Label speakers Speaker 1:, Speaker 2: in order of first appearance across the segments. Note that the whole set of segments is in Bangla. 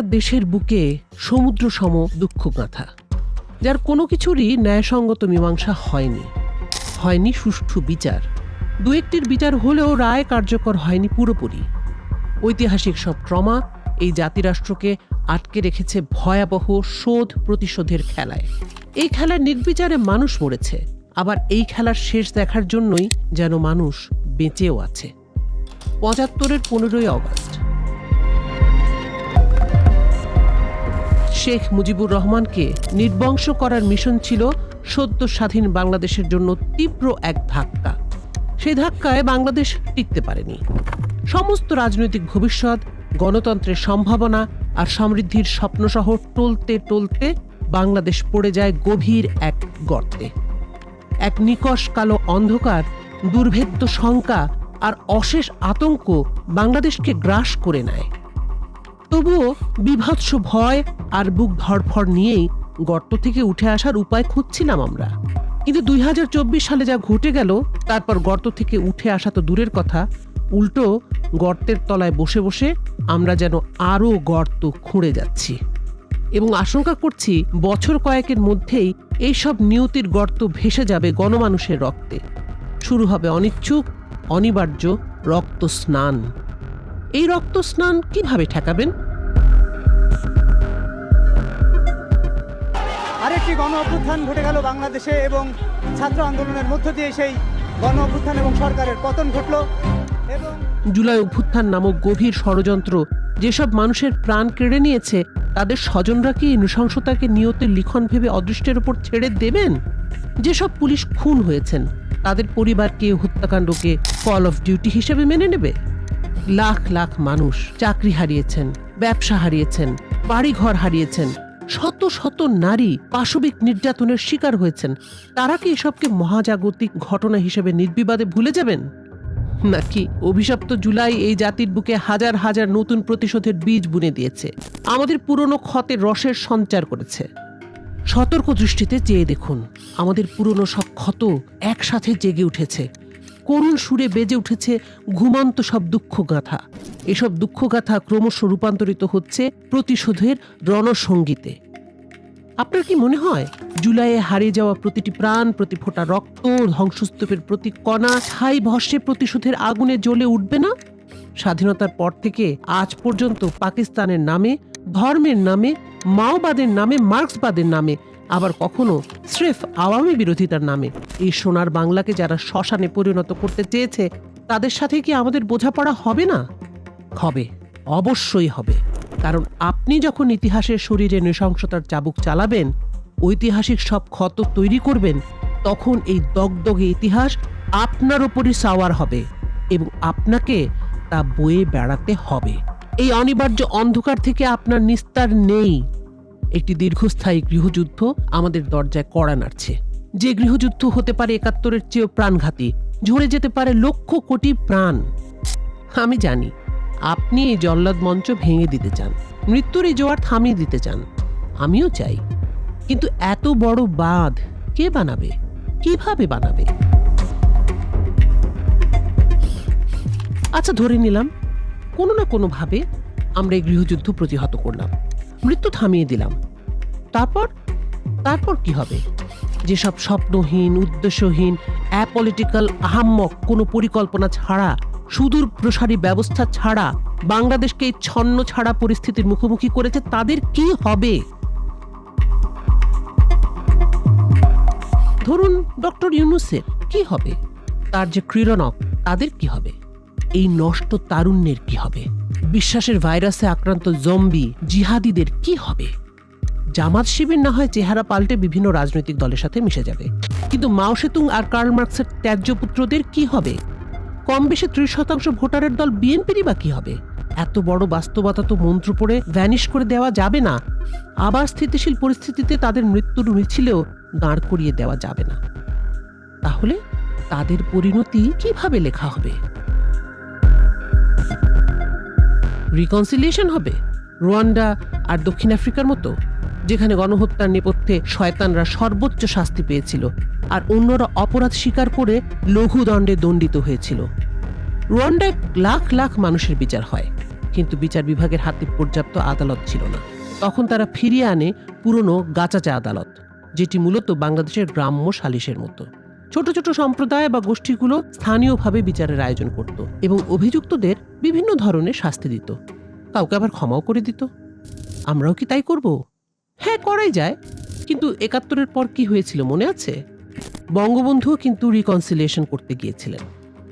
Speaker 1: একটা দেশের বুকে সমুদ্র সম দুঃখ গাঁথা যার কোনো কিছুরই ন্যায়সঙ্গত মীমাংসা হয়নি। হয়নি সুষ্ঠু বিচার। দু একটির বিচার হলেও রায় কার্যকর হয়নি পুরোপুরি। ঐতিহাসিক সব ট্রমা এই জাতিরাষ্ট্রকে আটকে রেখেছে ভয়াবহ শোধ প্রতিশোধের খেলায়। এই খেলার নির্বিচারে মানুষ মরেছে। আবার এই খেলার শেষ দেখার জন্যই যেন মানুষ বেঁচেও আছে। পঁচাত্তরের পনেরোই অগস্ট। শেখ মুজিবুর রহমানকে নির্বংশ করার মিশন ছিল সদ্য স্বাধীন বাংলাদেশের জন্য তীব্র এক ধাক্কা। সেই ধাক্কায় বাংলাদেশ টিকতে পারেনি। সমস্ত রাজনৈতিক ভবিষ্যৎ, গণতন্ত্রের সম্ভাবনা আর সমৃদ্ধির স্বপ্নসহ টলতে টলতে বাংলাদেশ পড়ে যায় গভীর এক গর্তে। এক নিকষ কালো অন্ধকার, দুর্ভেদ্য শঙ্কা আর অশেষ আতঙ্ক বাংলাদেশকে গ্রাস করে নেয়। তবুও বিভৎস ভয় আর বুক ধড়ফড় নিয়েই গর্ত থেকে উঠে আসার উপায় খুঁজছিলাম আমরা। কিন্তু দুই হাজার চব্বিশ সালে যা ঘটে গেল, তারপর গর্ত থেকে উঠে আসা তো দূরের কথা, উল্টো গর্তের তলায় বসে বসে আমরা যেন আরও গর্ত খুঁড়ে যাচ্ছি। এবং আশঙ্কা করছি বছর কয়েকের মধ্যেই এইসব নিয়তির গর্ত ভেসে যাবে গণমানুষের রক্তে। শুরু হবে অনিচ্ছুক, অনিবার্য রক্ত স্নান এই রক্ত স্নান কীভাবে ঠেকাবেন?
Speaker 2: আরেকটি গণ অভ্যুত্থান ঘটে গেল বাংলাদেশে এবং ছাত্র আন্দোলনের মধ্য দিয়ে সেই গণ অভ্যুত্থান এবং সরকারের পতন ঘটল এবং
Speaker 1: জুলাই অভ্যুত্থান নামক গভীর ষড়যন্ত্র যেসব মানুষের প্রাণ কেড়ে নিয়েছে তাদের স্বজনরা কি নৃশংসতাকে নিয়তের লিখন ভেবে অদৃষ্টের ওপর ছেড়ে দেবেন? যেসব পুলিশ খুন হয়েছেন তাদের পরিবারকে হত্যাকাণ্ডকে কল অফ ডিউটি হিসেবে মেনে নেবে? লাখ লাখ মানুষ চাকরি হারিয়েছেন, ব্যবসা হারিয়েছেন, বাড়িঘর হারিয়েছেন, শত শত নারী পাশবিক নির্যাতনের শিকার হয়েছেন। তারা কি এসবকে মহাজাগতিক ঘটনা হিসেবে নির্বিবাদে ভুলে যাবেন? নাকি অভিশপ্ত জুলাই এই জাতির বুকে হাজার হাজার নতুন প্রতিশোধের বীজ বুনে দিয়েছে? আমাদের পুরনো ক্ষতে রসের সঞ্চার করেছে। সতর্ক দৃষ্টিতে চেয়ে দেখুন, আমাদের পুরনো সব ক্ষত একসাথে জেগে উঠেছে। করুণ সুরে বেজে উঠেছে ঘুমন্ত সব দুঃখ গাথা এসব দুঃখ গাথা ক্রমশ রূপান্তরিত হচ্ছে প্রতিশোধের রণসঙ্গীতে। আপনার কি মনে হয়, জুলাইয়ে হারিয়ে যাওয়া প্রতিটি প্রাণ, প্রতি ফোঁটা রক্ত, ধ্বংসস্তূপের প্রতি কণা, ছাই ভস্যে প্রতিশোধের আগুনে জ্বলে উঠবে না? স্বাধীনতার পর থেকে আজ পর্যন্ত পাকিস্তানের নামে, ধর্মের নামে, মাওবাদের নামে, মার্ক্সবাদের নামে আবার কখনো স্রেফ আওয়ামী বিরোধিতার নামে। এই সোনার বাংলাকে যারা শ্মশানে পরিণত করতে চেয়েছে, তাদের সাথে কি আমাদের বোঝাপড়া হবে না? হবে, অবশ্যই হবে। কারণ আপনি যখন ইতিহাসের শরীরে নৃশংসতার চাবুক চালাবেন, ঐতিহাসিক সব ক্ষত তৈরি করবেন, তখন এই দগদগে ইতিহাস আপনার ওপরই সাওয়ার হবে এবং আপনাকে তা বয়ে বেড়াতে হবে। এই অনিবার্য অন্ধকার থেকে আপনার নিস্তার নেই। একটি দীর্ঘস্থায়ী গৃহযুদ্ধ আমাদের দরজায় কড়া নাড়ছে। যে গৃহযুদ্ধ হতে পারে একাত্তরের চেয়েও প্রাণঘাতী, ঝরে যেতে পারে লক্ষ কোটি প্রাণ। আমি জানি, আপনি এই জল্লাদ মঞ্চ ভেঙে দিতে চান, মৃত্যুর এই জোয়ার থামিয়ে দিতে চান, আমিও চাই। কিন্তু এত বড় বাঁধ কে বানাবে? কীভাবে বানাবে? আচ্ছা ধরে নিলাম, কোনো না কোনোভাবে আমরা এই গৃহযুদ্ধ প্রতিহত করলাম। মৃত্যু থামিয়ে দিলাম। তারপর তারপর কি হবে? যেসব স্বপ্নহীন, উদ্দেশ্যহীন অ্যাপলিটিক্যাল আহাম্মক কোনো পরিকল্পনা ছাড়া, সুদূর প্রসারী ব্যবস্থা ছাড়া, বাংলাদেশকে এই ছন্ন ছাড়া পরিস্থিতির মুখোমুখি করেছে, তাদের কি হবে? ধরুন ডক্টর ইউনুসের কি হবে? তার যে ক্রীড়নক, তাদের কি হবে? এই নষ্ট তারুণ্যের কি হবে? বিশ্বাসের ভাইরাসে আক্রান্ত জম্বি জিহাদিদের কি হবে? জামাত শিবির না হয় চেহারা পাল্টে বিভিন্ন রাজনৈতিক দলের সাথে মিশে যাবে। কিন্তু মাও সেতুং আর কার্ল মার্কসের ত্যায্য পুত্রদের কি হবে? কম বেশি ত্রিশ শতাংশ ভোটারের দল বিএনপিরই বা কি হবে? এত বড় বাস্তবতা তো মন্ত্র পড়ে ভ্যানিশ করে দেওয়া যাবে না। আবার স্থিতিশীল পরিস্থিতিতে তাদের মৃত্যুর মিছিলেও দাঁড় করিয়ে দেওয়া যাবে না। তাহলে তাদের পরিণতি কীভাবে লেখা হবে? রিকনসিলিয়েশন হবে? রোয়ান্ডা আর দক্ষিণ আফ্রিকার মতো, যেখানে গণহত্যার নেপথ্যে শয়তানরা সর্বোচ্চ শাস্তি পেয়েছিল আর অন্যরা অপরাধ স্বীকার করে লঘু দণ্ডে দণ্ডিত হয়েছিল। রোয়ান্ডায় লাখ লাখ মানুষের বিচার হয়, কিন্তু বিচার বিভাগের হাতে পর্যাপ্ত আদালত ছিল না। তখন তারা ফিরিয়ে আনে পুরনো গাচাচা আদালত, যেটি মূলত বাংলাদেশের গ্রাম্য সালিশের মতো। ছোট ছোট সম্প্রদায় বা গোষ্ঠীগুলো স্থানীয়ভাবে বিচারের আয়োজন করত এবং অভিযুক্তদের বিভিন্ন ধরনের শাস্তি দিত। কাউকে আবার ক্ষমাও করে দিত। আমরাও কি তাই করব? হ্যাঁ করাই যায়। কিন্তু একাত্তরের পর কি হয়েছিল মনে আছে? বঙ্গবন্ধুও কিন্তু রিকনসিলিয়েশন করতে গিয়েছিলেন।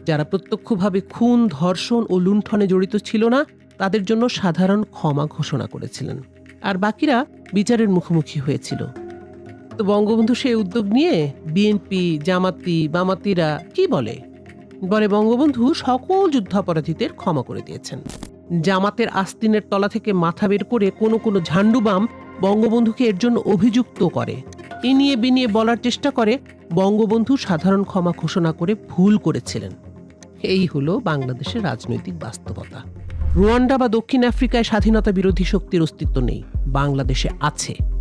Speaker 1: যারা প্রত্যক্ষভাবে খুন, ধর্ষণ ও লুণ্ঠনে জড়িত ছিল না, তাদের জন্য সাধারণ ক্ষমা ঘোষণা করেছিলেন। আর বাকিরা বিচারের মুখোমুখি হয়েছিল। তো বঙ্গবন্ধু সেই উদ্যোগ নিয়ে বিএনপি জামাতি, বামাতিরা কি বলে? বলে বঙ্গবন্ধু সকল যুদ্ধাপরাধীদের ক্ষমা করে দিয়েছেন। জামাতের আস্তিনের তলা থেকে মাথা বের করে কোনো কোনো ঝান্ডুবাম বঙ্গবন্ধুকে এর জন্য অভিযুক্ত করে। এ নিয়ে বিনিয়ে বলার চেষ্টা করে, বঙ্গবন্ধু সাধারণ ক্ষমা ঘোষণা করে ভুল করেছিলেন। এই হলো বাংলাদেশের রাজনৈতিক বাস্তবতা। রুয়ান্ডা বা দক্ষিণ আফ্রিকায় স্বাধীনতা বিরোধী শক্তির অস্তিত্ব নেই, বাংলাদেশে আছে।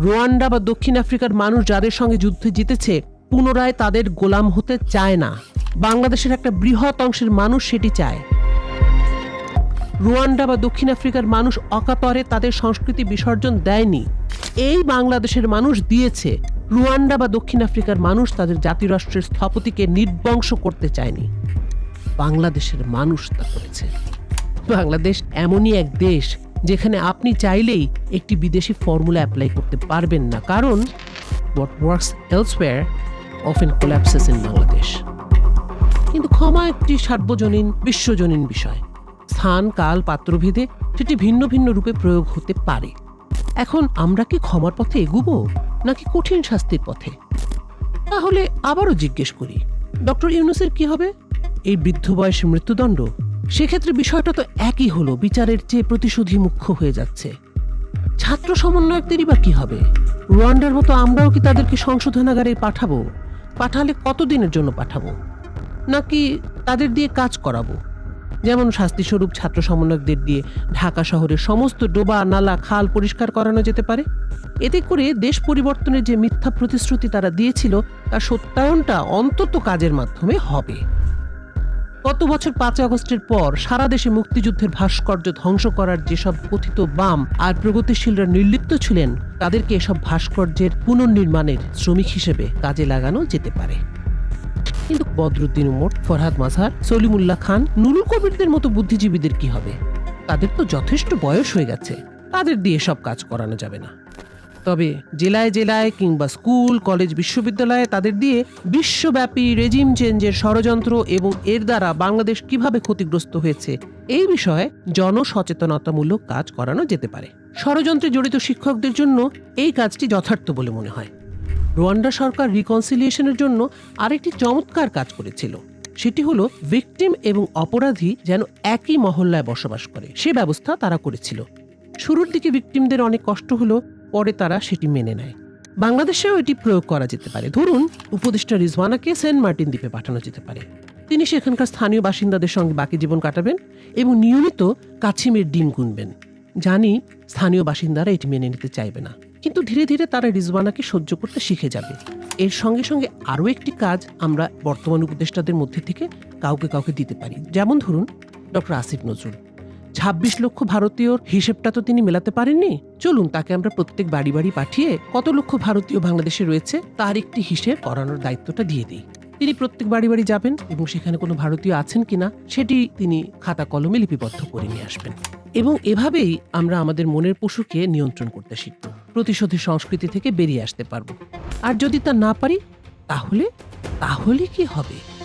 Speaker 1: রুয়ান্ডা বা দক্ষিণ আফ্রিকার মানুষ যাদের সঙ্গে যুদ্ধে জিতেছে, পুনরায় তাদের গোলাম হতে চায় না। বাংলাদেশের একটা বৃহৎ অংশের মানুষ সেটি চায়। রুয়ান্ডা বা দক্ষিণ আফ্রিকার মানুষ অকাতরে তাদের সংস্কৃতি বিসর্জন দেয়নি। এই বাংলাদেশের মানুষ দিয়েছে। রুয়ান্ডা বা দক্ষিণ আফ্রিকার মানুষ তাদের জাতিরাষ্ট্রের স্থপতিকে নির্বংশ করতে চায়নি। বাংলাদেশের মানুষ তা করেছে। বাংলাদেশ এমনই এক দেশ যেখানে আপনি চাইলেই একটি বিদেশি ফর্মুলা অ্যাপ্লাই করতে পারবেন না। কারণ what works elsewhere often collapses in Bangladesh কিন্তু ক্ষমা একটি সার্বজনীন, বিশ্বজনীন বিষয়। স্থান, কাল, পাত্রভেদে সেটি ভিন্ন ভিন্ন রূপে প্রয়োগ হতে পারে। এখন আমরা কি ক্ষমার পথে এগুব, নাকি কঠিন শাস্তির পথে? তাহলে আবারও জিজ্ঞেস করি, ডক্টর ইউনুসের কি হবে? এই বৃদ্ধ বয়সে মৃত্যুদণ্ড সেক্ষেত্রে বিষয়টা তো একই হলো, বিচারের চেয়ে প্রতিশোধী মুখ্য হয়ে যাচ্ছে। ছাত্র সমন্বয়কদেরই বা কি হবে? রুয়ান্ডার মতো আমরাও কি তাদেরকে সংশোধনাগারে পাঠাবো? পাঠালে কতদিনের জন্য পাঠাবো? নাকি তাদের দিয়ে কাজ করাবো? যেমন শাস্তিস্বরূপ ছাত্র সমন্বয়কদের দিয়ে ঢাকা শহরের সমস্ত ডোবা, নালা, খাল পরিষ্কার করানো যেতে পারে? এতে করে দেশ পরিবর্তনের যে মিথ্যা প্রতিশ্রুতি তারা দিয়েছিল তার সত্যায়নটা অন্তত কাজের মাধ্যমে হবে। গত বছর পাঁচ আগস্টের পর সারা দেশে মুক্তিযুদ্ধের ভাস্কর্য ধ্বংস করার যেসব কথিত বাম আর প্রগতিশীলরা নির্লিপ্ত ছিলেন, তাদেরকে এসব ভাস্কর্যের পুনর্নির্মাণের শ্রমিক হিসেবে কাজে লাগানো যেতে পারে। কিন্তু বদরুদ্দিন উমর, ফরহাদ মাঝার সলিমুল্লাহ খান, নুরুল কবিরদের মতো বুদ্ধিজীবীদের কি হবে? তাদের তো যথেষ্ট বয়স হয়ে গেছে। তাদের দিয়ে সব কাজ করানো যাবে না। তবে জেলায় জেলায় কিংবা স্কুল, কলেজ, বিশ্ববিদ্যালয়ে তাদের দিয়ে বিশ্বব্যাপী রেজিম চেঞ্জের ষড়যন্ত্র এবং এর দ্বারা বাংলাদেশ কীভাবে ক্ষতিগ্রস্ত হয়েছে, এই বিষয়ে জনসচেতনতামূলক কাজ করানো যেতে পারে। ষড়যন্ত্রে জড়িত শিক্ষকদের জন্য এই কাজটি যথার্থ বলে মনে হয়। রোয়ান্ডা সরকার রিকনসিলিয়েশনের জন্য আরেকটি চমৎকার কাজ করেছিল। সেটি হলো ভিকটিম এবং অপরাধী যেন একই মহল্লায় বসবাস করে। সে ব্যবস্থা তারা করেছিল। শুরুর দিকে ভিকটিমদের অনেক কষ্ট হলো পরে তারা সেটি মেনে নেয়। বাংলাদেশেও এটি প্রয়োগ করা যেতে পারে। ধরুন, উপদেষ্টা রিজওয়ানাকে সেন্ট মার্টিন দ্বীপে পাঠানো যেতে পারে। তিনি সেখানকার স্থানীয় বাসিন্দাদের সঙ্গে বাকি জীবন কাটাবেন এবং নিয়মিত কাছিমের ডিম গুনবেন। জানি স্থানীয় বাসিন্দারা এটি মেনে নিতে চাইবে না। কিন্তু ধীরে ধীরে তারা রিজওয়ানাকে সহ্য করতে শিখে যাবে। এর সঙ্গে সঙ্গে আরও একটি কাজ আমরা বর্তমান উপদেষ্টাদের মধ্যে থেকে কাউকে কাউকে দিতে পারি। যেমন ধরুন, ডক্টর আসিফ নজরুল। ছাব্বিশ লক্ষ ভারতীয়র হিসেবটা তো তিনি মেলাতে পারেননি। চলুন, তাকে আমরা প্রত্যেক বাড়ি বাড়ি পাঠিয়ে কত লক্ষ ভারতীয় বাংলাদেশে রয়েছে, তার একটি হিসেব করানোর দায়িত্বটা দিয়ে দিই। তিনি প্রত্যেক বাড়ি বাড়ি যাবেন এবং সেখানে কোনো ভারতীয় আছেন কিনা, সেটি তিনি খাতা কলমে লিপিবদ্ধ করে নিয়ে আসবেন। এবং এভাবেই আমরা আমাদের মনের পশুকে নিয়ন্ত্রণ করতে শিখব প্রতিশোধের সংস্কৃতি থেকে বেরিয়ে আসতে পারব। আর যদি তা না পারি, তাহলে তাহলে কি হবে?